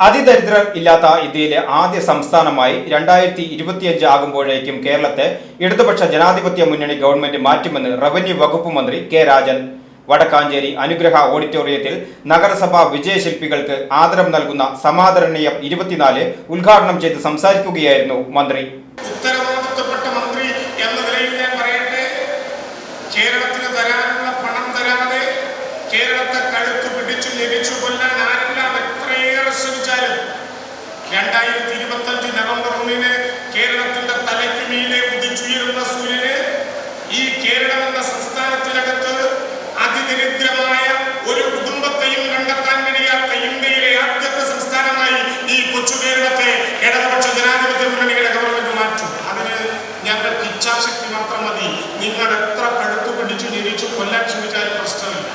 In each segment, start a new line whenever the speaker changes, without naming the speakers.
അതിദരിദ്രർ ഇല്ലാത്ത ഇന്ത്യയിലെ ആദ്യ സംസ്ഥാനമായി രണ്ടായിരത്തി ഇരുപത്തിയഞ്ച് ആകുമ്പോഴേക്കും കേരളത്തെ ഇടതുപക്ഷ ജനാധിപത്യ മുന്നണി ഗവൺമെന്റ് മാറ്റുമെന്ന് റവന്യൂ വകുപ്പ് മന്ത്രി കെ രാജൻ. വടക്കാഞ്ചേരി അനുഗ്രഹ ഓഡിറ്റോറിയത്തിൽ നഗരസഭാ വിജയശില്പികൾക്ക് ആദരം നൽകുന്ന സമാദരണീയം ഇരുപത്തിനാല് ഉദ്ഘാടനം ചെയ്ത് സംസാരിക്കുകയായിരുന്നു മന്ത്രി.
മന്ത്രി കേരളത്തിന് തരാനുള്ള പണം തരാതെ കേരളത്തെ കഴുത്ത് പിടിച്ചു ലഭിച്ചു കൊല്ലാൻ രണ്ടായിരത്തി ഇരുപത്തഞ്ച് നവംബർ ഒന്നിന് കേരളത്തിന്റെ തലയ്ക്കുമീലെ ഉദിച്ചുയരുന്ന സൂര്യന് ഈ കേരളം എന്ന സംസ്ഥാനത്തിനകത്ത് അതിദരിദ്രമായ ഒരു കുടുംബത്തെയും കണ്ടെത്താൻ കഴിയാത്ത ഇന്ത്യയിലെ ആദ്യത്തെ സംസ്ഥാനമായി ഈ കൊച്ചു കേരളത്തെ ഇടതുപക്ഷ ജനാധിപത്യ മുന്നണിയുടെ ഗവൺമെന്റ് മാറ്റും അതിന് ഞങ്ങൾക്ക് ഇച്ഛാശക്തി മാത്രം മതി നിങ്ങൾ എത്ര കടുത്തു പിടിച്ചു ജനിച്ചു കൊല്ലാൻ ശ്രമിച്ചാലും പ്രശ്നമില്ല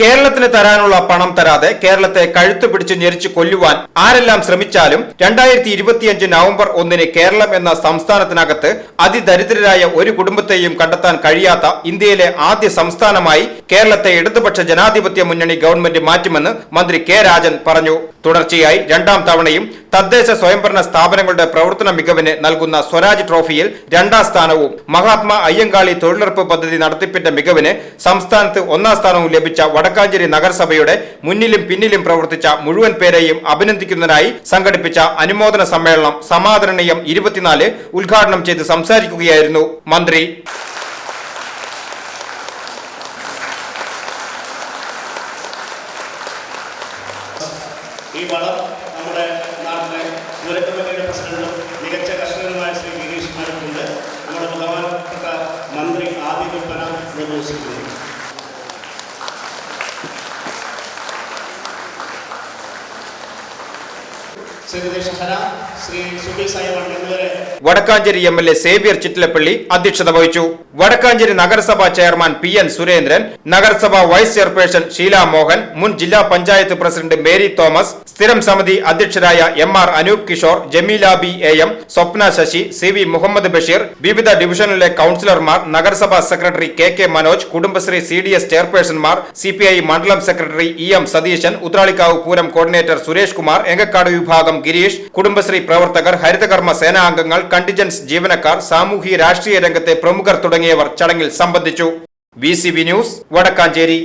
കേരളത്തിന് തരാനുള്ള പണം തരാതെ കേരളത്തെ കഴുത്തു പിടിച്ച് ഞെരിച്ചു കൊല്ലുവാൻ ആരെല്ലാം ശ്രമിച്ചാലും രണ്ടായിരത്തി ഇരുപത്തിയഞ്ച് നവംബർ ഒന്നിന് കേരളം എന്ന സംസ്ഥാനത്തിനകത്ത് അതിദരിദ്രരായ ഒരു കുടുംബത്തെയും കണ്ടെത്താൻ കഴിയാത്ത ഇന്ത്യയിലെ ആദ്യ സംസ്ഥാനമായി കേരളത്തെ ഇടതുപക്ഷ ജനാധിപത്യ മുന്നണി ഗവൺമെന്റ് മാറ്റുമെന്ന് മന്ത്രി കെ രാജൻ പറഞ്ഞു. തുടർച്ചയായി രണ്ടാം തവണയും തദ്ദേശ സ്വയംഭരണ സ്ഥാപനങ്ങളുടെ പ്രവർത്തന മികവിന് നൽകുന്ന സ്വരാജ് ട്രോഫിയിൽ രണ്ടാം സ്ഥാനവും മഹാത്മാ അയ്യങ്കാളി തൊഴിലുറപ്പ് പദ്ധതി നടത്തിപ്പിന്റെ മികവിന് സംസ്ഥാനത്ത് ഒന്നാം സ്ഥാനവും ലഭിച്ച വടക്കാഞ്ചേരി നഗരസഭയുടെ മുന്നിലും പിന്നിലും പ്രവർത്തിച്ച മുഴുവൻ പേരെയും അഭിനന്ദിക്കുന്നതിനായി സംഘടിപ്പിച്ച അനുമോദന സമ്മേളനം സമാദരണീയം ഇരുപത്തിനാല് ഉദ്ഘാടനം ചെയ്ത് സംസാരിക്കുകയായിരുന്നു മന്ത്രി.
ഈ വളം നമ്മുടെ ദുരന്തമേഖലയുടെ പ്രസിഡന്റും മികച്ച കർഷകരുമായ ശ്രീ ഗിരീഷ് മാരക്കുണ്ട് നമ്മുടെ ബഹുമാനപ്പെട്ട മന്ത്രി ആദ്യ വിൽപ്പന നിർവഹിച്ചിട്ടുണ്ട്
Vadakkanchery M L A Xavier Chittilappally അധ്യക്ഷത വഹിച്ചു. വടക്കാഞ്ചേരി നഗരസഭാ ചെയർമാൻ പി എൻ സുരേന്ദ്രൻ നഗരസഭാ വൈസ് ചെയർപേഴ്സൺ ഷീല മോഹൻ മുൻ ജില്ലാ പഞ്ചായത്ത് പ്രസിഡന്റ് മേരി തോമസ് സ്ഥിരം സമിതി അധ്യക്ഷരായ M R Anoop Kishore Jameela B A M Swapna Sasi C V Muhammad Basheer വിവിധ ഡിവിഷനിലെ കൌൺസിലർമാർ നഗരസഭാ secretary K K Manoj Kudumbashree C D S ചെയർപേഴ്സൺമാർ C P I മണ്ഡലം secretary E M Satheesan Uthralikkavu Pooram coordinator Suresh Kumar Engakkad വിഭാഗം ഗിരീഷ് കുടുംബശ്രീ പ്രവർത്തകർ ഹരിതകർമ്മ സേനാംഗങ്ങൾ contiguous ജീവനക്കാർ സാമൂഹിക രാഷ്ട്രീയ രംഗത്തെ പ്രമുഖർ തുടങ്ങിയവർ ചടങ്ങിൽ സംബന്ധിച്ചു. V news Vadakkanchery.